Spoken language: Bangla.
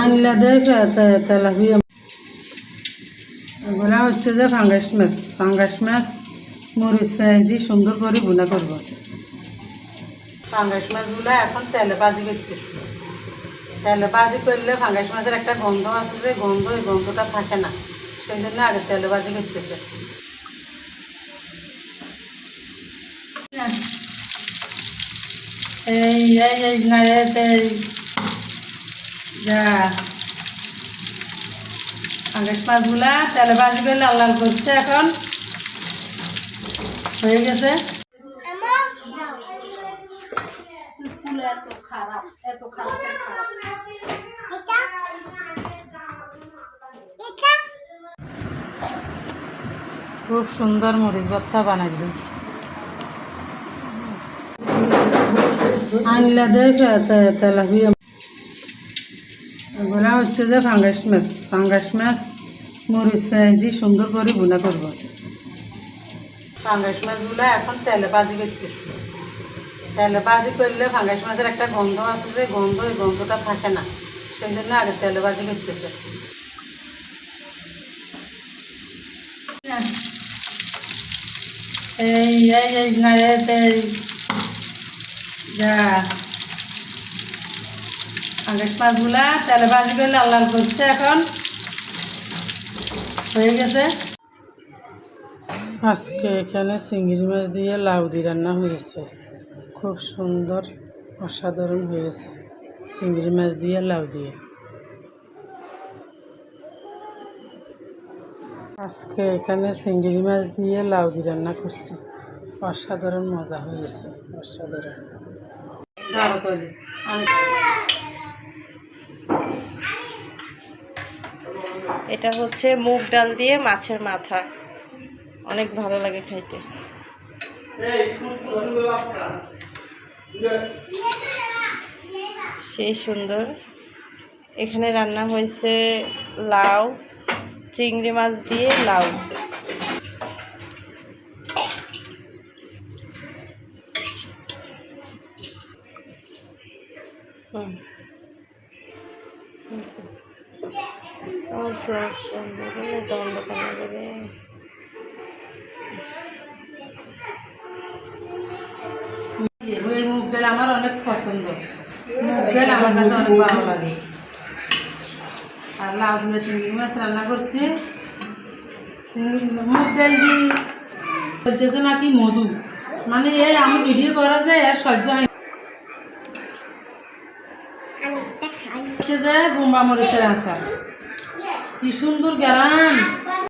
আনলা তেলাপিয়া এগুলা হচ্ছে যে ফাঙ্গাস মাছ ফাঙ্গাস মাছ মরিচ পেঁয়াজ দিয়ে সুন্দর করে ভুনা করব ফাঙ্গাস মাছগুলো এখন তেলে ভাজি করতেছি তেলে ভাজি করলে ফাঙ্গাস মাছের একটা গন্ধ আছে যে গন্ধ এই গন্ধটা থাকে না। সেই জন্য আগে তেলে ভাজি করতেছে এই এই ফাঙ্গাস মাছগুলা তেলে ভাজি করলে লাল লাল করছে এখন। হয়ে গেছে। খুব সুন্দর মরিচ ভর্তা বানাইল আনলা দেয় তেলাপিয়া এগুলা হচ্ছে যে ফাঙ্গাস মাছ ফাঙ্গাস মাছ মরিচ পেঁয়াজ দিয়ে সুন্দর করে ভুনা করব ফাঙ্গাস মাছগুলো এখন তেলে ভাজি করতেছি তেলে ভাজি করলে ফাঙ্গাস মাছের একটা গন্ধ আছে যে গন্ধ ওই গন্ধটা থাকে না সেই জন্য আগে তেলে ভাজি করতেছে এই এই এই ফাঙ্গাস মাছগুলা তেলে ভাজি করলে লাল লাল করছে এখন। হয়ে গেছে। আজকে এখানে চিংড়ি মাছ দিয়ে লাউ দিয়ে রান্না হয়েছে। খুব সুন্দর অসাধারণ হয়েছে চিংড়ি মাছ দিয়ে লাউ দিয়ে। আজকে এখানে চিংড়ি মাছ দিয়ে লাউ দিয়ে রান্না করছি। অসাধারণ মজা হয়েছে অসাধারণ। এটা হচ্ছে মুগ ডাল দিয়ে মাছের মাথা। অনেক ভালো লাগে খাইতে। সেই সুন্দর। এখানে রান্না হয়েছে লাউ চিংড়ি মাছ দিয়ে লাউ। হুম। আমার বন্ধ যাবে। মুগ আমার অনেক পছন্দ। মুগ আমার কাছে অনেক ভালো লাগে। আর মাছ রান্না মুগ নাকি মধু। মানে এই আমি ভিডিও করা যায় আর সহ্য হয় না। হচ্ছে যে কি সুন্দর গ্যারান।